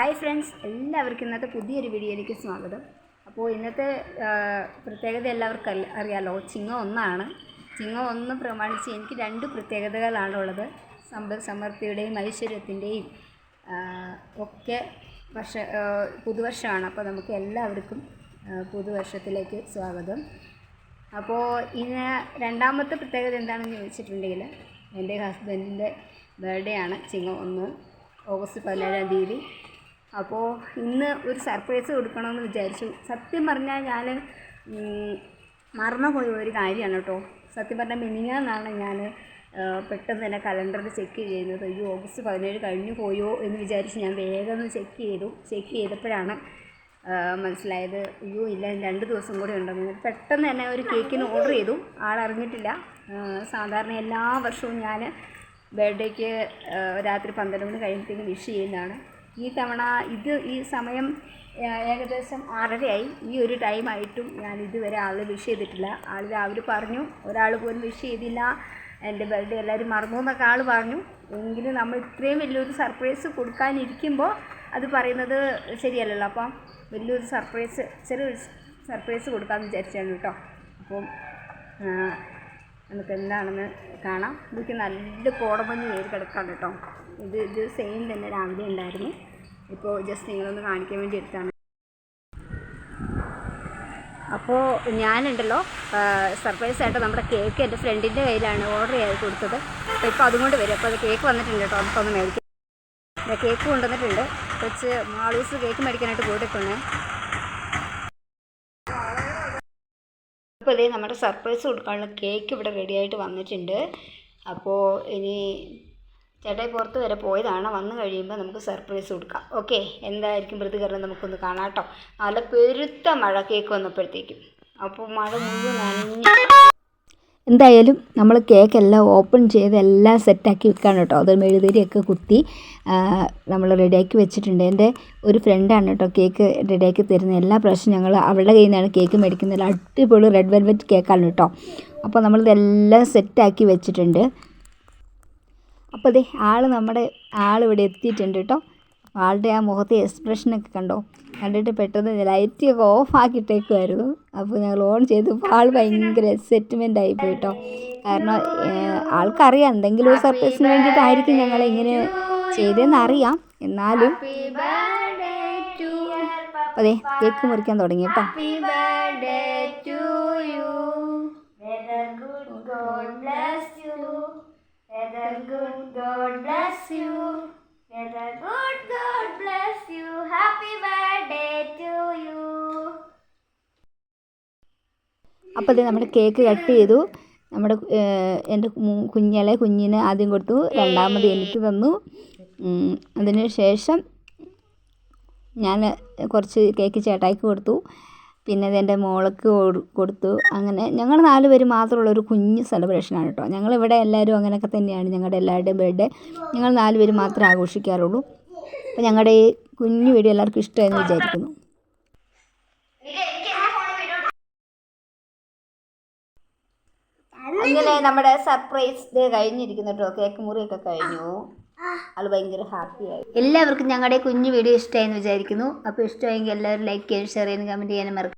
Hi friends എല്ലാവർക്കും ഇന്നത്തെ പുതിയൊരു വീഡിയോയിലേക്ക് സ്വാഗതം. അപ്പോൾ ഇന്നത്തെ പ്രത്യേകത എല്ലാവർക്കും അറിയാലോ. ചിങ്ങം ഒന്നാണ്. ചിങ്ങ ഒന്ന് പ്രമാണിച്ച് എനിക്ക് രണ്ട് പ്രത്യേകതകളാണുള്ളത്. സമ്പൽ സമൃദ്ധിയുടെയും ഐശ്വര്യത്തിന്റെയും ഒക്കെ വർഷ പുതുവർഷമാണ്. അപ്പോൾ നമുക്ക് എല്ലാവർക്കും പുതുവർഷത്തിലേക്ക് സ്വാഗതം. അപ്പോൾ ഇന്ന് രണ്ടാമത്തെ പ്രത്യേകത എന്താണെന്ന് ചോദിച്ചിട്ടുണ്ടെങ്കിൽ എന്റെ ഹസ്ബൻഡിന്റെ ബർത്ത്ഡേ ആണ് ചിങ്ങ ഒന്ന് ഓഗസ്റ്റ് പതിനേഴാം തീയതി. അപ്പോൾ ഇന്ന് ഒരു സർപ്രൈസ് കൊടുക്കണമെന്ന് വിചാരിച്ചു. സത്യം പറഞ്ഞാൽ ഞാൻ മറന്നുപോയ ഒരു കാര്യമാണ് കേട്ടോ. സത്യം പറഞ്ഞാൽ മിനിങ്ങാന്നാണ് ഞാൻ പെട്ടെന്ന് തന്നെ കലണ്ടറിൽ ചെക്ക് ചെയ്യുന്നത്. ഈ ഓഗസ്റ്റ് പതിനേഴ് കഴിഞ്ഞു പോയോ എന്ന് വിചാരിച്ച് ഞാൻ വേഗം ഒന്ന് ചെക്ക് ചെയ്തു. ചെക്ക് ചെയ്തപ്പോഴാണ് മനസ്സിലായത് അയ്യോ ഇല്ല രണ്ട് ദിവസം കൂടെ ഉണ്ടെന്ന്. പെട്ടെന്ന് തന്നെ ഒരു കേക്കിന് ഓർഡർ ചെയ്തു. ആളറിഞ്ഞിട്ടില്ല സാധാരണ എല്ലാ വർഷവും ഞാൻ ബർത്ത്ഡേക്ക് രാത്രി പന്ത്രണ്ട് മണി കഴിയുമ്പോഴത്തേക്കും വിഷ് ചെയ്യുന്നതാണ്. ഈ തവണ ഇത് ഈ സമയം ഏകദേശം ആറരയായി. ഈ ഒരു ടൈമായിട്ടും ഞാൻ ഇതുവരെ ആൾ വിഷ് ചെയ്തിട്ടില്ല. ആൾ രാവിലെ പറഞ്ഞു ഒരാൾ പോലും വിഷ് ചെയ്തില്ല. എന്റെ ബർത്ത്ഡേ എല്ലാവരും മറന്നു എന്നൊക്കെ ആൾ പറഞ്ഞു. എങ്കിലും നമ്മൾ ഇത്രയും വലിയൊരു സർപ്രൈസ് കൊടുക്കാനിരിക്കുമ്പോൾ അത് പറയുന്നത് ശരിയല്ലല്ലോ. അപ്പം വലിയൊരു സർപ്രൈസ് ചെറിയൊരു സർപ്രൈസ് കൊടുക്കാമെന്ന് വിചാരിച്ചാണ് കേട്ടോ. അപ്പം നമുക്ക് എന്താണെന്ന് കാണാം. ഇതൊക്കെ നല്ല കോടമഞ്ഞ് വേര് കിടക്കാണ് കേട്ടോ. ഇത് ഇത് സെയിം തന്നെ രാവിലെ ഉണ്ടായിരുന്നു. ഇപ്പോൾ ജസ്റ്റ് നിങ്ങളൊന്ന് കാണിക്കാൻ വേണ്ടി എടുത്താണ്. അപ്പോൾ ഞാനുണ്ടല്ലോ സർപ്രൈസ് ആയിട്ട് നമ്മുടെ കേക്ക് എന്റെ ഫ്രണ്ടിന്റെ കയ്യിലാണ് ഓർഡർ ചെയ്ത് കൊടുത്തത്. അപ്പോൾ ഇപ്പോൾ അതും കൊണ്ട് വരും. അപ്പോൾ അത് കേക്ക് വന്നിട്ടുണ്ട് കേട്ടോ. നമുക്കൊന്ന് മേടിക്കാം. ദേ കേക്ക് കൊണ്ടുവന്നിട്ടുണ്ട്. കുറച്ച് മാളൂസ് കേക്ക് മേടിക്കാനായിട്ട് പോയിട്ടൊക്കെ അപ്പോൾ ഇതേ നമ്മുടെ സർപ്രൈസ് കൊടുക്കാനുള്ള കേക്ക് ഇവിടെ റെഡിയായിട്ട് വന്നിട്ടുണ്ട്. അപ്പോൾ ഇനി ചേട്ടായി പുറത്ത് വരെ പോയതാണ്. വന്നു കഴിയുമ്പോൾ നമുക്ക് സർപ്രൈസ് കൊടുക്കാം. ഓക്കെ എന്തായിരിക്കും പ്രതികരണം? നമുക്കൊന്ന് കാണാം കേട്ടോ നല്ല പെരുത്ത മഴ കേക്ക് വന്നപ്പോഴത്തേക്കും. അപ്പോൾ മഴ മുഴുവൻ എന്തായാലും നമ്മൾ കേക്കെല്ലാം ഓപ്പൺ ചെയ്ത് എല്ലാം സെറ്റാക്കി വെക്കാണ് കേട്ടോ. അത് മെഴുതിരിയൊക്കെ കുത്തി നമ്മൾ റെഡിയാക്കി വെച്ചിട്ടുണ്ട്. എന്റെ ഒരു ഫ്രണ്ടാണ് കേട്ടോ കേക്ക് റെഡിയാക്കി തരുന്നത് എല്ലാ പ്രാവശ്യം ഞങ്ങൾ അവളുടെ കയ്യിൽ നിന്നാണ് കേക്ക് മേടിക്കുന്നത്. അടിപൊളി റെഡ് വെൽവെറ്റ് കേക്കാണ് കേട്ടോ. അപ്പോൾ നമ്മളിതെല്ലാം സെറ്റാക്കി വെച്ചിട്ടുണ്ട്. അപ്പോൾ അതെ ആൾ നമ്മുടെ ആൾ ഇവിടെ എത്തിയിട്ടുണ്ട് കേട്ടോ. ആളുടെ ആ മുഖത്തെ എക്സ്പ്രഷനൊക്കെ കണ്ടോ? കണ്ടിട്ട് പെട്ടെന്ന് ലൈറ്റൊക്കെ ഓഫ് ആക്കിയിട്ടേക്കുമായിരുന്നു അപ്പോൾ ഞങ്ങൾ ഓൺ ചെയ്തപ്പോൾ ആൾ ഭയങ്കര എക്സൈറ്റ്മെന്റ് ആയിപ്പോയി കേട്ടോ. കാരണം ആൾക്കറിയാം എന്തെങ്കിലും ഒരു സർപ്രൈസിന് വേണ്ടിയിട്ടായിരിക്കും ഞങ്ങൾ ഇങ്ങനെ ചെയ്തതെന്ന് അറിയാം. എന്നാലും അപ്പോൾ അതെ കേക്ക് മുറിക്കാൻ തുടങ്ങി കേട്ടോ. അപ്പോൾ ഇത് നമ്മുടെ കേക്ക് കട്ട് ചെയ്തു. നമ്മുടെ എന്റെ കുഞ്ഞിലെ കുഞ്ഞിന് ആദ്യം കൊടുത്തു. രണ്ടാമത് എനിക്ക് തന്നു. അതിന് ശേഷം ഞാൻ കുറച്ച് കേക്ക് ചേട്ടായിക്ക് കൊടുത്തു. പിന്നെ അതെന്റെ മോൾക്ക് കൊടുത്തു. അങ്ങനെ ഞങ്ങൾ നാല് പേര് മാത്രമുള്ള ഒരു കുഞ്ഞ് സെലിബ്രേഷനാണ് കേട്ടോ. ഞങ്ങളിവിടെ എല്ലാവരും അങ്ങനെയൊക്കെ തന്നെയാണ് ഞങ്ങളുടെ എല്ലാവരുടെയും ബർത്ത്ഡേ ഞങ്ങൾ നാല് പേര് മാത്രമേ ആഘോഷിക്കാറുള്ളൂ. അപ്പോൾ ഞങ്ങളുടെ ഈ കുഞ്ഞു വീഡിയോ എല്ലാവർക്കും ഇഷ്ടമായെന്ന് വിചാരിക്കുന്നു. അങ്ങനെ നമ്മുടെ സർപ്രൈസ് ഡേ കഴിഞ്ഞിരിക്കുന്നു കേട്ടോ കേക്ക് മുറിയൊക്കെ കഴിഞ്ഞു. ആൾ ഭയങ്കര ഹാപ്പിയായി എല്ലാവർക്കും ഞങ്ങളുടെ കുഞ്ഞു വീഡിയോ ഇഷ്ടമായി എന്ന് വിചാരിക്കുന്നു. അപ്പോൾ ഇഷ്ടമായെങ്കിൽ എല്ലാവരും ലൈക്ക് ചെയ്യാനും ഷെയർ ചെയ്യാനും കമന്റ് ചെയ്യാനും മറക്കും